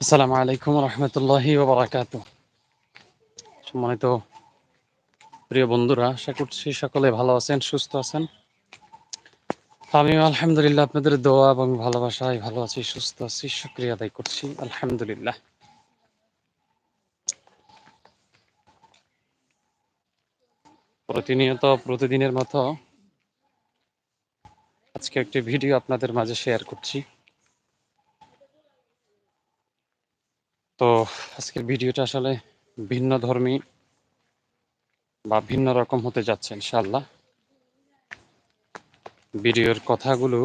আসসালামু আলাইকুম রহমতুল্লাহি সম্মানিত প্রিয় বন্ধুরা, আশা করছি সকলে ভালো আছেন, সুস্থ আছেন। আমিও আলহামদুলিল্লাহ আপনাদের দোয়া এবং ভালোবাসায় ভালো আছি, সুস্থ আছি, শুক্রিয়া আদায় করছি, আলহামদুলিল্লাহ। প্রতিনিয়ত, প্রতিদিনের মতো আজকে একটি ভিডিও আপনাদের মাঝে শেয়ার করছি। তো আজকের ভিডিওটা আসলে ভিন্ন ধর্মী বা ভিন্ন রকম হতে যাচ্ছে ইনশাল্লাহ ভিডিওর কথাগুলো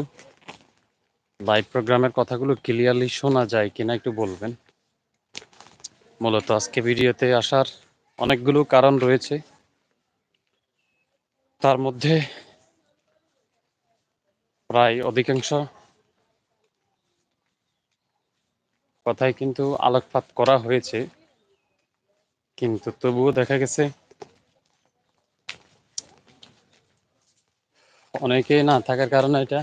লাইভ প্রোগ্রামের কথাগুলো ক্লিয়ারলি শোনা যায় কিনা একটু বলবেন। মূলত আজকে ভিডিওতে আসার অনেকগুলো কারণ রয়েছে। তার মধ্যে প্রায় অধিকাংশ কথাই কিন্তু আলোকপাত করা হয়েছে। কিন্তু তবুও দেখা গেছে, অনেকে না থাকার কারণে এটা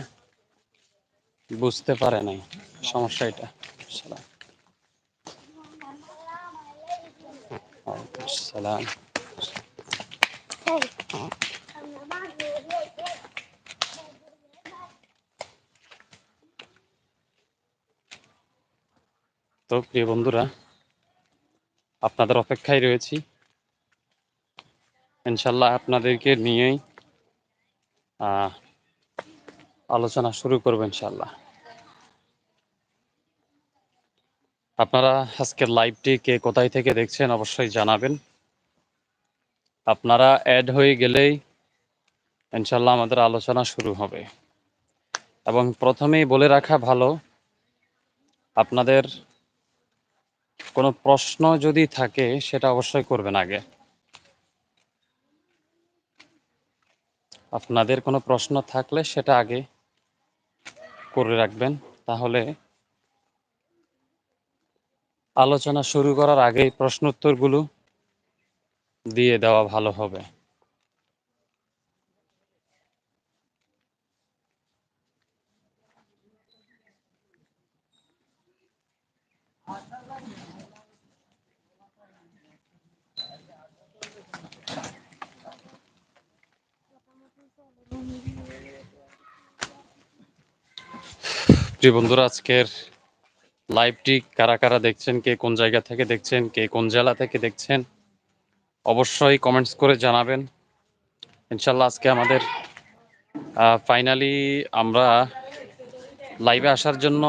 বুঝতে পারে নাই। সমস্যা এটা। সালাম। তো প্রিয় বন্ধুরা, আপনাদের অপেক্ষায় রয়েছি। ইনশাল্লাহ আপনাদেরকে নিয়েই আলোচনা শুরু করব ইনশাল্লাহ আপনারা আজকের লাইভটি কে কোথায় থেকে দেখছেন অবশ্যই জানাবেন। আপনারা অ্যাড হয়ে গেলেই ইনশাল্লাহ আমাদের আলোচনা শুরু হবে। এবং প্রথমেই বলে রাখা ভালো, আপনাদের কোনো প্রশ্ন যদি থাকে, সেটা অবশ্যই করবেন আগে। আপনাদের কোনো প্রশ্ন থাকলে সেটা আগে করে রাখবেন। তাহলে আলোচনা শুরু করার আগেই প্রশ্ন উত্তরগুলো দিয়ে দেওয়া ভালো হবে। প্রিয় বন্ধুরা, আজকের লাইভটি কারা কারা দেখছেন, কে কোন জায়গা থেকে দেখছেন, কে কোন জেলা থেকে দেখছেন, অবশ্যই কমেন্টস করে জানাবেন। ইনশাল্লাহ আজকে আমাদের ফাইনালি আমরা লাইভে আসার জন্য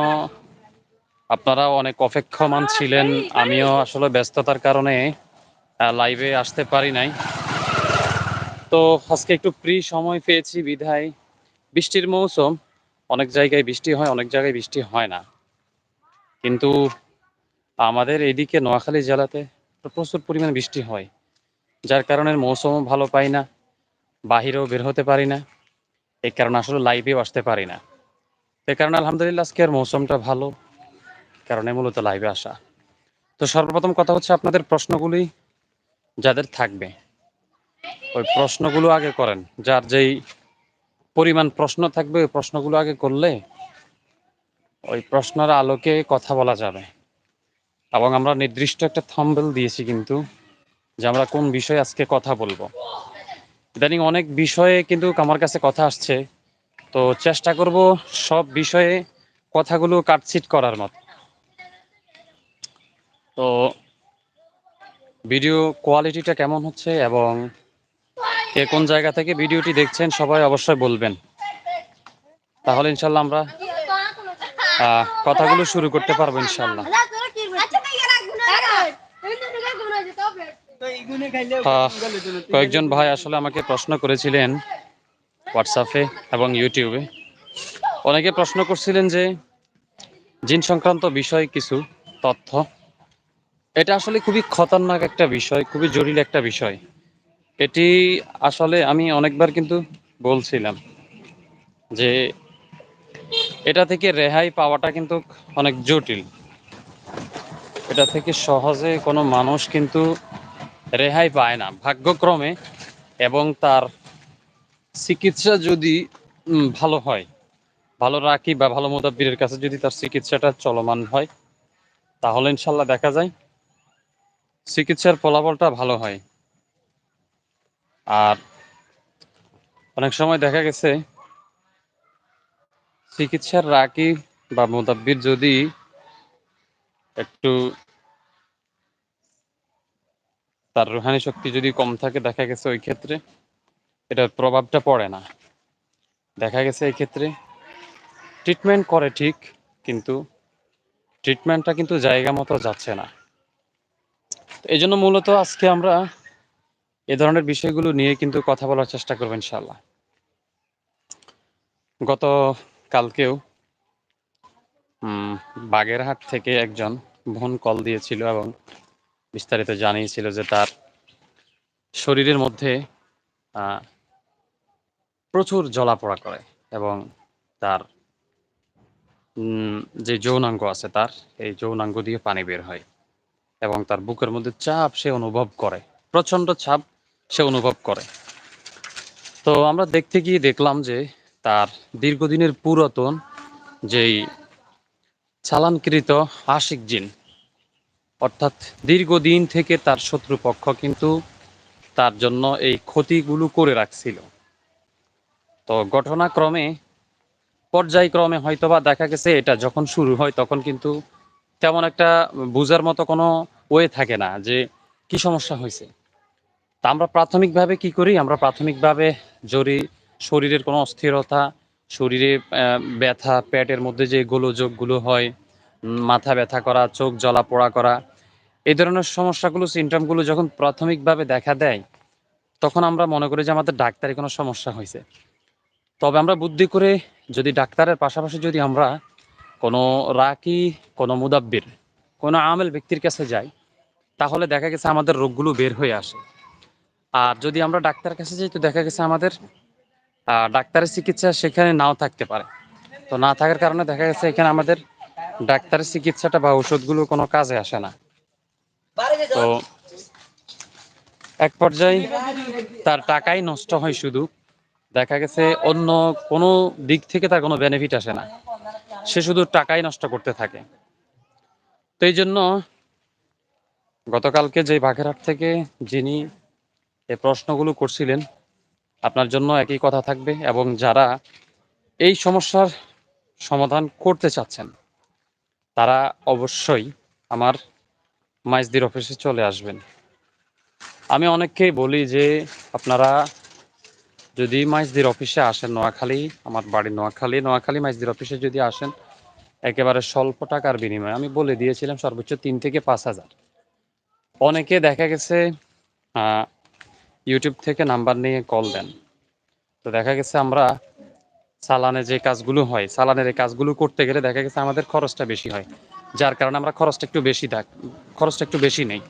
আপনারাও অনেক অপেক্ষমান ছিলেন। আমিও আসলে ব্যস্ততার কারণে লাইভে আসতে পারি নাই। তো আজকে একটু ফ্রি সময় পেয়েছি বিধায়। বৃষ্টির মৌসুম অনেক জায়গায় বৃষ্টি হয়, অনেক জায়গায় বৃষ্টি হয় না। কিন্তু আমাদের এদিকে নোয়াখালী জেলাতে প্রচুর পরিমাণে বৃষ্টি হয়, যার কারণে মৌসুমও ভালো পাই না, বাহিরেও বের হতে পারি না এই কারণে আসলে লাইভেও আসতে পারি না। এই কারণে আলহামদুলিল্লাহ আজকের মৌসুমটা ভালো কারণে মূলত লাইভে আসা। তো সর্বপ্রথম কথা হচ্ছে আপনাদের প্রশ্নগুলি যাদের থাকবে, ওই প্রশ্নগুলো আগে করেন, যার যেই পরিমাণ প্রশ্ন থাকবে, ওই প্রশ্নগুলো আগে করলে ওই প্রশ্নের আলোকে কথা বলা যাবে। এবং আমরা নির্দিষ্ট একটা থম্বেল দিয়েছি কিন্তু যে আমরা কোন বিষয়ে আজকে কথা বলব। ইদানিং অনেক বিষয়ে কিন্তু আমার কাছে কথা আসছে। তো চেষ্টা করব সব বিষয়ে কথাগুলো কাটছিট করার মতো। তো ভিডিও কোয়ালিটিটা কেমন হচ্ছে এবং কে কোন জায়গা থেকে ভিডিওটি দেখছেন সবাই অবশ্যই বলবেন। তাহলে ইনশাল্লাহ আমরা কথাগুলো শুরু করতে পারব ইনশাল্লাহ। কয়েকজন ভাই আসলে আমাকে প্রশ্ন করেছিলেন হোয়াটসঅ্যাপে এবং ইউটিউবে। অনেকে প্রশ্ন করছিলেন যে, জিন সংক্রান্ত বিষয় কিছু, তথ্য। এটা আসলে খুবই খতরনাক একটা বিষয়, খুবই জটিল একটা বিষয়। এটি আসলে আমি অনেকবার কিন্তু বলছিলাম যে এটা থেকে রেহাই পাওয়াটা কিন্তু অনেক জটিল। এটা থেকে সহজে কোনো মানুষ কিন্তু রেহাই পায় না। ভাগ্যক্রমে এবং তার চিকিৎসা যদি ভালো হয়, ভালো রাখি বা ভালো মোদাব্বিরের কাছে যদি তার চিকিৎসাটা চলমান হয়, তাহলে ইনশাল্লাহ দেখা যায়, চিকিৎসার ফলাফলটা ভালো হয়। আর অনেক সময় দেখা গেছে, চিকিৎসার রাকি বা মোদাব্বির যদি একটু তার রুহানি শক্তি যদি কম থাকে, দেখা গেছে ওই ক্ষেত্রে এটার প্রভাবটা পড়ে না। দেখা গেছে এই ক্ষেত্রে ট্রিটমেন্ট করে ঠিক, কিন্তু ট্রিটমেন্টটা কিন্তু জায়গা মতো যাচ্ছে না। এই জন্য মূলত আজকে আমরা এ ধরনের বিষয়গুলো নিয়ে কিন্তু কথা বলার চেষ্টা করব ইনশাল্লাহ গত কালকেও বাগেরহাট থেকে একজন বোন কল দিয়েছিল এবং বিস্তারিত জানিয়েছিল যে তার শরীরের মধ্যে প্রচুর জ্বলাপোড়া করে এবং তার যে যৌনাঙ্গ আছে তার, এই যৌনাঙ্গ দিয়ে পানি বের হয় এবং তার বুকের মধ্যে চাপ সে অনুভব করে প্রচণ্ড চাপ সে অনুভব করে। তো আমরা দেখতে গিয়ে দেখলাম যে তার দীর্ঘদিনের পুরাতন যেই চালানকৃত আশিক জিন, অর্থাৎ দীর্ঘদিন থেকে তার শত্রুপক্ষ কিন্তু তার জন্য এই ক্ষতিগুলো করে রাখছিল। তো ঘটনাক্রমে, পর্যায়ক্রমে হয়তোবা দেখা গেছে এটা যখন শুরু হয় তখন কিন্তু তেমন একটা বোঝার মতো কোনো ওয়ে থাকে না যে কি সমস্যা হয়েছে। তা আমরা প্রাথমিকভাবে কি করি? আমরা প্রাথমিকভাবে যদি শরীরের কোনো অস্থিরতা, শরীরে ব্যথা, পেটের মধ্যে যে গোলযোগগুলো হয় মাথা ব্যথা করা, চোখ জ্বলা পোড়া করা এই ধরনের সমস্যাগুলো সিমটমগুলো যখন প্রাথমিকভাবে দেখা দেয়, তখন আমরা মনে করি যে আমাদের ডাক্তারি কোনো সমস্যা হয়েছে। তবে আমরা বুদ্ধি করে যদি ডাক্তারের পাশাপাশি যদি আমরা কোনো রাকি, কোনো মুদাব্বির, কোনো আমেল ব্যক্তির কাছে যাই, তাহলে দেখা গেছে আমাদের রোগগুলো বের হয়ে আসে। আর যদি আমরা ডাক্তারের কাছে যাই, তো দেখা গেছে আমাদের ডাক্তারের চিকিৎসা সেখানে নাও থাকতে পারে। তো না থাকার কারণে দেখা গেছে এখানে আমাদের ডাক্তারের চিকিৎসাটা বা ওষুধগুলো কোনো কাজে আসে না। তো এক পর্যায়ে তার টাকাই নষ্ট হয় শুধু। দেখা গেছে অন্য কোনো দিক থেকে তার কোনো বেনিফিট আসে না। সে শুধু টাকাই নষ্ট করতে থাকে। তো এই জন্য গতকালকে যে বাঘেরহাট থেকে যিনি এই প্রশ্নগুলো করছিলেন, আপনার জন্য একই কথা থাকবে এবং যারা এই সমস্যার সমাধান করতে চাচ্ছেন, তারা অবশ্যই আমার মাইজদির অফিসে চলে আসবেন। আমি অনেককেই বলি যে, আপনারা যদি মাইজদির অফিসে আসেন, নোয়াখালী, আমার বাড়ি নোয়াখালী নোয়াখালী মাইজদির অফিসে যদি আসেন, একেবারে স্বল্প টাকার বিনিময়ে, আমি বলে দিয়েছিলাম সর্বোচ্চ তিন থেকে পাঁচ হাজার। অনেকে দেখা গেছে ইউটিউব থেকে নাম্বার নিয়ে কল দেন। তো দেখা গেছে আমরা চালানে যে কাজগুলো হয়, চালানের এই কাজগুলো করতে গেলে দেখা গেছে আমাদের খরচটা বেশি হয়, যার কারণে আমরা খরচটা একটু বেশি থাক, খরচটা একটু বেশি নেই।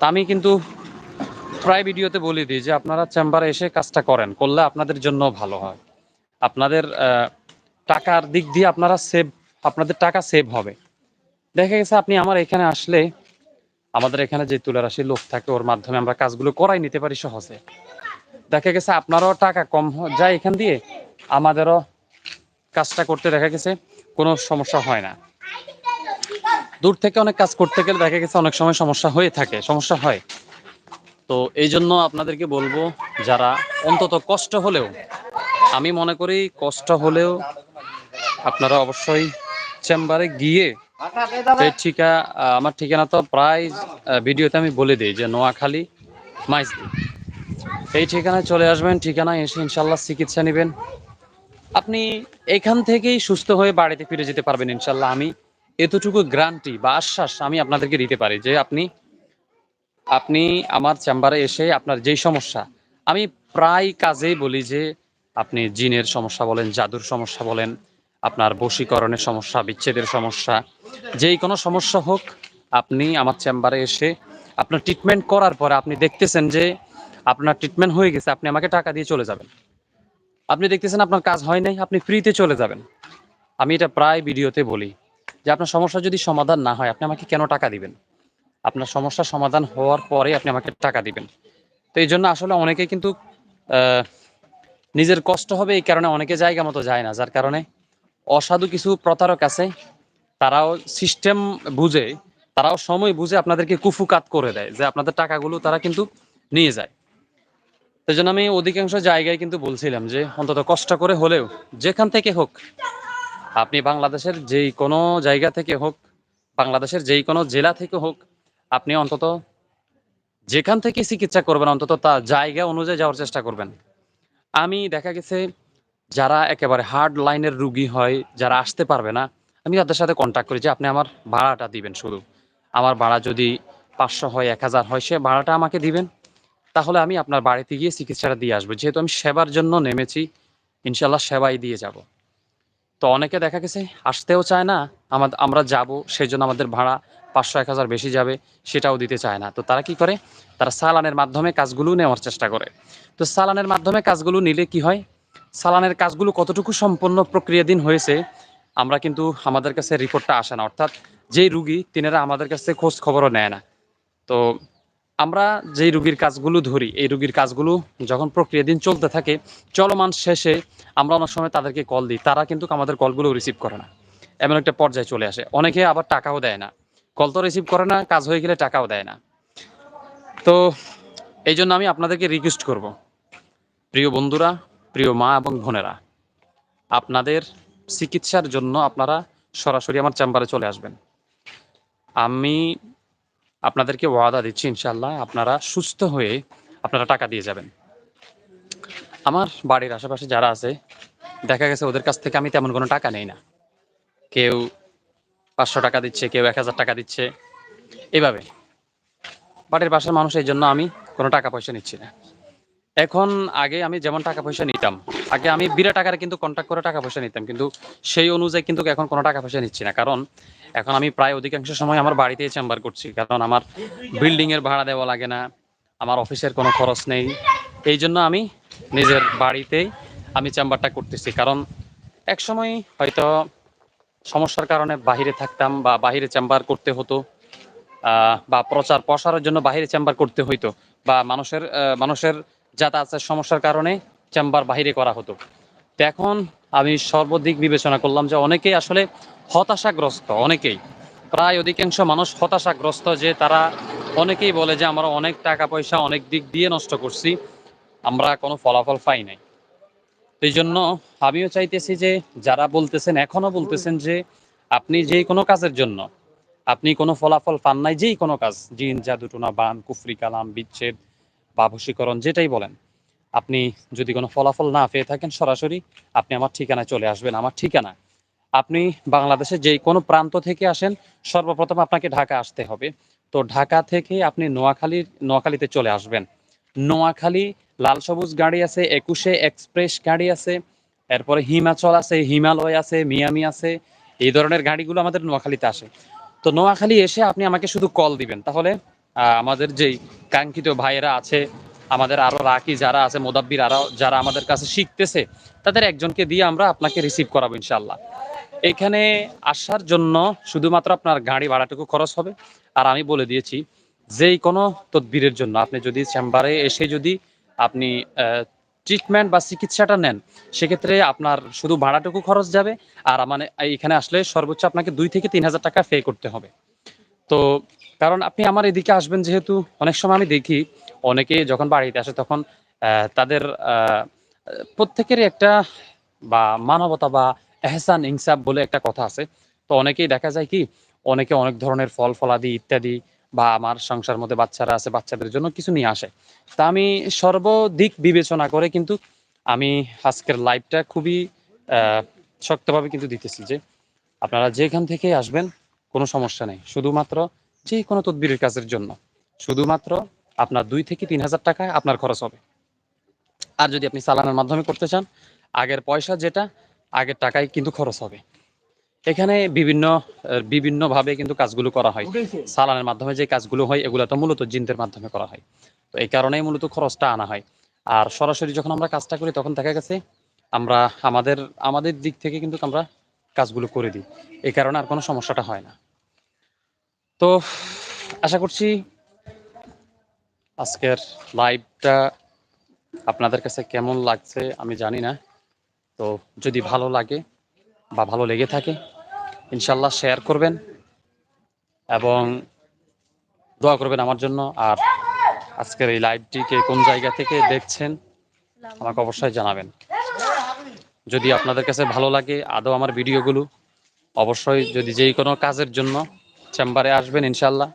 তা আমি কিন্তু প্রায় ভিডিওতে বলে দিই যে আপনারা চেম্বারে এসে কাজটা করেন, করলে আপনাদের জন্য ভালো হয়। আপনাদের টাকার দিক দিয়ে আপনারা সেভ আপনাদের টাকা সেভ হবে। দেখা গেছে আপনি আমার এখানে আসলে আমাদের এখানে যে তুলার রাশি লোক থাকে, ওর মাধ্যমে আমরা কাজগুলো করাই নিতে পারি সহজে। দেখা গেছে আপনারও টাকা কম যায় এখান দিয়ে, আমাদেরও কাজটা করতে দেখা গেছে, কোনো সমস্যা হয় না। দূর থেকে অনেক কাজ করতে গেলে দেখা গেছে অনেক সময় সমস্যা হয়ে থাকে, সমস্যা হয়। তো এই জন্য আপনাদেরকে বলব, যারা অন্তত কষ্ট হলেও, আমি মনে করি কষ্ট হলেও আপনারা অবশ্যই চেম্বারে গিয়ে ঠিকা আমার ঠিকানা তো প্রায় ভিডিওতে আমি বলে দিই যে নোয়াখালী মাইজদি। এই ঠিকানায় চলে আসবেন, ঠিকানায় এসে ইনশাল্লাহ চিকিৎসা নেবেন। আপনি এখান থেকেই সুস্থ হয়ে বাড়িতে ফিরে যেতে পারবেন ইনশাল্লাহ। আমি এতটুকু গ্রান্টি বা আশ্বাস আমি আপনাদেরকে দিতে পারি যে আপনি আপনি আমার চেম্বারে এসে আপনার যেই সমস্যা, আমি প্রায় কাজেই বলি যে আপনি জিনের সমস্যা বলেন, জাদুর সমস্যা বলেন আপনার বশীকরণের সমস্যা, বিচ্ছেদের সমস্যা, যেই কোনো সমস্যা হোক, আপনি আমার চেম্বারে এসে আপনার ট্রিটমেন্ট করার পরে আপনি দেখতেছেন যে আপনার ট্রিটমেন্ট হয়ে গেছে, আপনি আমাকে টাকা দিয়ে চলে যাবেন। আপনি দেখতেছেন আপনার কাজ হয় নাই, আপনি ফ্রিতে চলে যাবেন। আমি এটা প্রায় ভিডিওতে বলি যে আপনার সমস্যা যদি সমাধান না হয়, আপনি আমাকে কেন টাকা দিবেন? আপনার সমস্যার সমাধান হওয়ার পরে আপনি আমাকে টাকা দিবেন। তো এই জন্য আসলে অনেকে কিন্তু নিজের কষ্ট হবে, এই কারণে অনেকে জায়গা মতো যায় না, যার কারণে অসাধু কিছু প্রতারক আছে, তারাও সিস্টেম বুঝে, তারাও সময় বুঝে আপনাদেরকে কুফুকাত করে দেয় যে আপনাদের টাকাগুলো তারা কিন্তু নিয়ে যায়। সেই জন্য আমি অধিকাংশ জায়গায় কিন্তু বলছিলাম যে অন্তত কষ্ট করে হলেও যেখান থেকে হোক, আপনি বাংলাদেশের যেই কোনো জায়গা থেকে হোক, বাংলাদেশের যেই কোনো জেলা থেকে হোক, আপনি অন্তত যেখান থেকে চিকিৎসা করবেন, অন্তত তা জায়গা অনুযায়ী যাওয়ার চেষ্টা করবেন। আমি দেখা গেছে যারা একেবারে হার্ড লাইনের রুগী হয়, যারা আসতে পারবে না, আমি তাদের সাথে কন্ট্যাক্ট করি যে, আপনি আমার ভাড়াটা দিবেন শুধু। আমার ভাড়া যদি পাঁচশো হয়, এক হাজার হয়, সে ভাড়াটা আমাকে দিবেন। তাহলে আমি আপনার বাড়িতে গিয়ে চিকিৎসাটা দিয়ে আসব। যেহেতু আমি সেবার জন্য নেমেছি ইনশাল্লাহ সেবাই দিয়ে যাব। তো অনেকে দেখা গেছে, আসতেও চায় না আমাদের আমরা যাব সেই জন্য আমাদের ভাড়া পাঁচশো, এক হাজার বেশি যাবে, সেটাও দিতে চায় না। তো তারা কি করে? তারা সালানের মাধ্যমে কাজগুলো নেওয়ার চেষ্টা করে। তো সালানের মাধ্যমে কাজগুলো নিলে কি হয়? সালানের কাজগুলো কতটুকু সম্পন্ন প্রক্রিয়াধীন হয়েছে, আমরা কিন্তু আমাদের কাছে রিপোর্টটা আসে না। অর্থাৎ যেই রুগী, তিনারা আমাদের কাছে খোঁজ খবরও নেয় না। তো আমরা যেই রুগীর কাজগুলো ধরি, এই রুগীর কাজগুলো যখন প্রক্রিয়াধীন চলতে থাকে, চলমান শেষে আমরা অনেক সময় তাদেরকে কল দিই। তারা কিন্তু আমাদের কলগুলো রিসিভ করে না। এমন একটা পর্যায়ে চলে আসে। অনেকে আবার টাকাও দেয় না। কল তো রিসিভ করে না, কাজ হয়ে গেলে টাকাও দেয় না। তো এই জন্য আমি আপনাদেরকে রিকোয়েস্ট করব। প্রিয় বন্ধুরা প্রিয় মা এবং বোনেরা, আপনাদের চিকিৎসার জন্য আপনারা সরাসরি আমার চেম্বারে চলে আসবেন। আমি আপনাদেরকে ওয়াদা দিচ্ছি ইনশাল্লাহ আপনারা সুস্থ হয়ে আপনারা টাকা দিয়ে যাবেন। আমার বাড়ির আশেপাশে যারা আছে, দেখা গেছে ওদের কাছ থেকে আমি তেমন কোনো টাকা নেই না। কেউ পাঁচশো টাকা দিচ্ছে, কেউ এক হাজার টাকা দিচ্ছে। এভাবে। বাড়ির বাসার মানুষ এই জন্য আমি কোনো টাকা পয়সা নিচ্ছি না। এখন আগে আমি যেমন টাকা পয়সা নিতাম, আগে আমি বিরাট টাকার কিন্তু কন্ট্যাক্ট করে টাকা পয়সা নিতাম, কিন্তু সেই অনুযায়ী কিন্তু এখন কোনো টাকা পয়সা নিচ্ছি না। কারণ এখন আমি প্রায় অধিকাংশ সময় আমার বাড়িতেই চেম্বার করছি, কারণ আমার বিল্ডিং এর ভাড়া দেওয়া লাগে না, আমার অফিসের কোনো খরচ নেই। এই জন্য আমি নিজের বাড়িতেই আমি চেম্বারটা করতেছি। কারণ এক সময় হয়তো সমস্যার কারণে বাহিরে থাকতাম বা বাহিরে চেম্বার করতে হতো বা প্রচার প্রসারের জন্য বাহিরে চেম্বার করতে হইতো, বা মানুষের মানুষের যাতায়াতের সমস্যার কারণে চেম্বার বাহিরে করা হতো। এখন আমি সর্বদিক বিবেচনা করলাম যে অনেকেই আসলে হতাশাগ্রস্ত, অনেকেই। প্রায় অধিকাংশ মানুষ হতাশাগ্রস্ত যে তারা অনেকেই বলে যে আমরা অনেক টাকা পয়সা অনেক দিক দিয়ে নষ্ট করছি, আমরা কোনো ফলাফল পাই নাই। এই জন্য আমিও চাইতেছি যে যারা বলতেছেন, এখনও বলতেছেন যে আপনি যে কোনো কাজের জন্য, আপনি কোনো ফলাফল পান নাই, যেই কোনো কাজ, জিন, জাদুটোনা, বান, কুফরি, কালাম, বিচ্ছেদ বা যেটাই বলেন, আপনি যদি কোনো ফলাফল না পেয়ে থাকেন সরাসরি আপনি আমার ঠিকানায় চলে আসবেন, আমার ঠিকানা। আপনি বাংলাদেশে যেই কোনো প্রান্ত থেকে আসেন, সর্বপ্রথম আপনাকে ঢাকা আসতে হবে। তো ঢাকা থেকে আপনি নোয়াখালীর, নোয়াখালীতে চলে আসবেন। নোয়াখালী লাল সবুজ গাড়ি আছে, একুশে এক্সপ্রেস গাড়ি আছে, এরপরে হিমাচল আছে, হিমালয় আছে, মিয়ামি আছে, এই ধরনের গাড়িগুলো আমাদের নোয়াখালীতে আসে। তো নোয়াখালী এসে আপনি আমাকে শুধু কল দিবেন, তাহলে আমাদের যেই কাঙ্ক্ষিত ভাইয়েরা আছে, আমাদের আরও রাকি যারা আছে, মোদাব্বির আরও যারা আমাদের কাছে শিখতেছে, তাদের একজনকে দিয়ে আমরা আপনাকে রিসিভ করাবো ইনশাল্লাহ এখানে আসার জন্য শুধুমাত্র আপনার গাড়ি ভাড়াটুকু খরচ হবে। আর আমি বলে দিয়েছি, যেই কোনো তদবিরের জন্য আপনি যদি চেম্বারে এসে যদি আপনি ট্রিটমেন্ট বা চিকিৎসাটা নেন, সেক্ষেত্রে আপনার শুধু ভাড়াটুকু খরচ যাবে। আর মানে এখানে আসলে সর্বোচ্চ আপনাকে দুই থেকে তিন হাজার টাকা পে করতে হবে। তো কারণ আপনি আমার এদিকে আসবেন যেহেতু অনেক সময় আমি দেখি অনেকে যখন বাড়িতে আসে তখন তাদের প্রত্যেকেরই একটা বা মানবতা বা এহসান, ইনসাফ বলে একটা কথা আছে। তো অনেকেই দেখা যায় কি, অনেকে অনেক ধরনের ফল ফলাদি ইত্যাদি বা আমার সংসার মধ্যে বাচ্চারা আছে, বাচ্চাদের জন্য কিছু নিয়ে আসে। তা আমি সর্বদিক বিবেচনা করে কিন্তু আমি আজকের লাইভটা খুবই শক্তভাবে কিন্তু দিতেছি যে আপনারা যেখান থেকে আসবেন, কোনো সমস্যা নেই। শুধুমাত্র যে কোনো তদবিরের কাজের জন্য। শুধুমাত্র আপনার দুই থেকে তিন হাজার টাকা আপনার খরচ হবে। আর যদি আপনি চালানোর মাধ্যমে করতে চান আগের পয়সা যেটা আগের টাকাই কিন্তু খরচ হবে। এখানে বিভিন্ন বিভিন্ন ভাবে কিন্তু কাজগুলো করা হয়। সালানের মাধ্যমে যে কাজগুলো হয় এগুলো তো মূলত জিনদের মাধ্যমে করা হয়। তো এই কারণেই মূলত খরচটা আনা হয়। আর সরাসরি যখন আমরা কাজটা করি তখন দেখা গেছে আমরা আমাদের আমাদের দিক থেকে কিন্তু আমরা কাজগুলো করে দিই। এই কারণে আর কোনো সমস্যাটা হয় না। তো আশা করছি আজকের লাইভটা আপনাদের কাছে কেমন লাগছে আমি জানি না। তো যদি ভালো লাগে বা ভালো লেগে থাকে ইনশাল্লাহ শেয়ার করবেন এবং দোয়া করবেন আমার জন্য। আর আজকের এই লাইভটিকে কোন জায়গা থেকে দেখছেন, আমাকে অবশ্যই জানাবেন। যদি আপনাদের কাছে ভালো লাগে আদৌ আমার ভিডিওগুলো, অবশ্যই যদি যেই কোনো কাজের জন্য চেম্বারে আসবেন ইনশাল্লাহ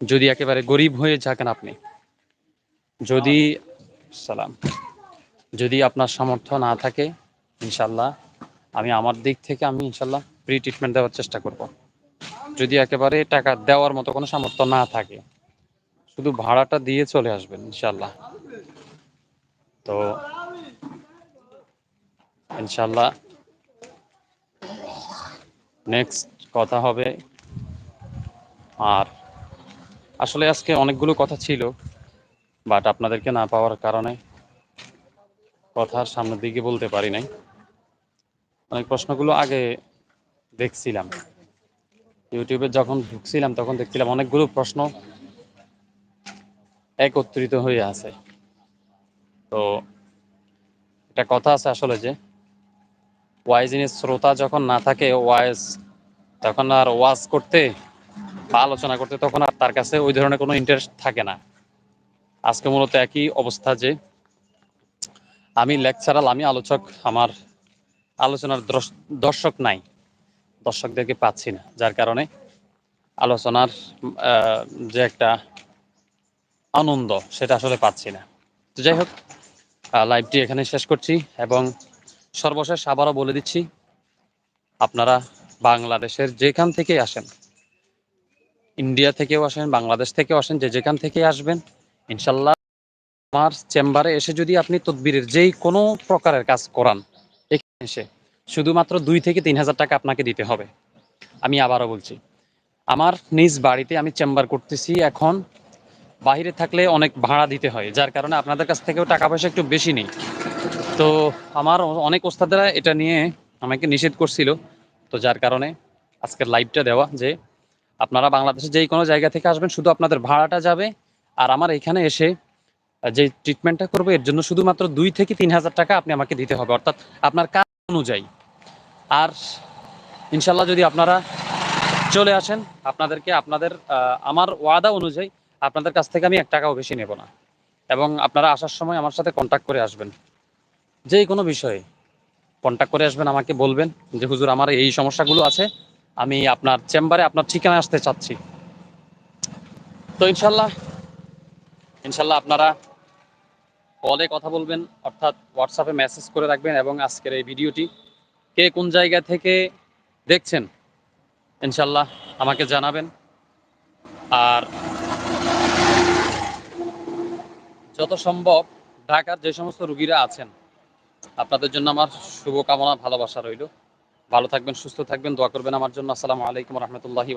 যদি একেবারে গরিব হয়ে থাকেন আপনি। যদি সালাম। যদি আপনার সামর্থ্য না থাকে ইনশাল্লাহ আমি আমার দিক থেকে আমি ইনশাল্লাহ ফ্রি ট্রিটমেন্ট দেওয়ার চেষ্টা করব। যদি একেবারে টাকা দেওয়ার মতো কোনো সামর্থ্য না থাকে, শুধু ভাড়াটা দিয়ে চলে আসবেন ইনশাল্লাহ তো ইনশাল্লাহ নেক্সট কথা হবে আর আসলে আজকে অনেকগুলো কথা ছিল বাট আপনাদেরকে না পাওয়ার কারণে কথার সামনের দিকে বলতে পারি নাই। অনেক প্রশ্নগুলো আগে দেখছিলাম। ইউটিউবে যখন ঢুকছিলাম, তখন দেখছিলাম অনেকগুলো প্রশ্ন একত্রিত হয়ে আছে। তো একটা কথা আছে আসলে যে ওয়াইজিনের শ্রোতা যখন না থাকে ওয়াইজ তখন আর ওয়াজ করতে বা আলোচনা করতে, তখন আর তার কাছে ওই ধরনের কোনো ইন্টারেস্ট থাকে না। আজকে মূলত একই অবস্থা যে, আমি লেকচারাল আমি আলোচক, আমার আলোচনার দর্শ- দর্শক নাই, দর্শকদেরকে পাচ্ছি না। যার কারণে আলোচনার যে একটা আনন্দ, সেটা আসলে পাচ্ছি না। তো যাই হোক লাইভটি এখানে শেষ করছি এবং সর্বশেষ আবারও বলে দিচ্ছি, আপনারা বাংলাদেশের যেখান থেকে আসেন ইন্ডিয়া থেকেও আসেন, বাংলাদেশ থেকেও আসেন, যে যেখান থেকে আসবেন, ইনশাল্লাহ আমার চেম্বারে এসে যদি আপনি তদবিরের যেই কোনো প্রকারের কাজ করান, এখানে এসে শুধুমাত্র দুই থেকে তিন হাজার টাকা আপনাকে দিতে হবে। আমি আবারও বলছি, আমার নিজ বাড়িতে আমি চেম্বার করতেছি এখন। বাইরে থাকলে অনেক ভাড়া দিতে হয়, যার কারণে আপনাদের কাছ থেকেও টাকা পয়সা একটু বেশি নেই। তো আমার অনেক ওস্তাদেরা এটা নিয়ে আমাকে নিষেধ করছিল। তো যার কারণে আজকের লাইভটা দেওয়া যে আপনারা বাংলাদেশে যেই কোনো জায়গা থেকে আসবেন, শুধু আপনাদের ভাড়াটা যাবে আর আমার এখানে এসে যে ট্রিটমেন্টটা করব, এর জন্য শুধুমাত্র দুই থেকে তিন হাজার টাকা আপনি আমাকে দিতে হবে। অর্থাৎ আপনার কাজ অনুযায়ী। আর ইনশাল্লাহ যদি আপনারা চলে আসেন, আপনাদেরকে, আপনাদের আমার ওয়াদা অনুযায়ী আপনাদের কাছ থেকে আমি এক টাকাও বেশি নেব না। এবং আপনারা আসার সময় আমার সাথে কন্ট্যাক্ট করে আসবেন। যে কোনো বিষয়ে কন্ট্যাক্ট করে আসবেন, আমাকে বলবেন যে, হুজুর, আমার এই সমস্যাগুলো আছে আমি আপনার চেম্বারে আপনার ঠিকানা আসতে চাচ্ছি। তো ইনশাল্লাহ ইনশাল্লাহ আপনারা কলে কথা বলবেন, অর্থাৎ হোয়াটসঅ্যাপে মেসেজ করে রাখবেন এবং আজকের এই ভিডিওটি কে কোন জায়গা থেকে দেখছেন, ইনশাল্লাহ আমাকে জানাবেন। আর যত সম্ভব ঢাকার যে সমস্ত রুগীরা আছেন, আপনাদের জন্য আমার শুভকামনা, ভালোবাসা রইল। ভালো থাকবেন সুস্থ থাকবেন দোয়া করবেন আমার জন্য। আসসালামু আলাইকুম রহমতুল্লাহি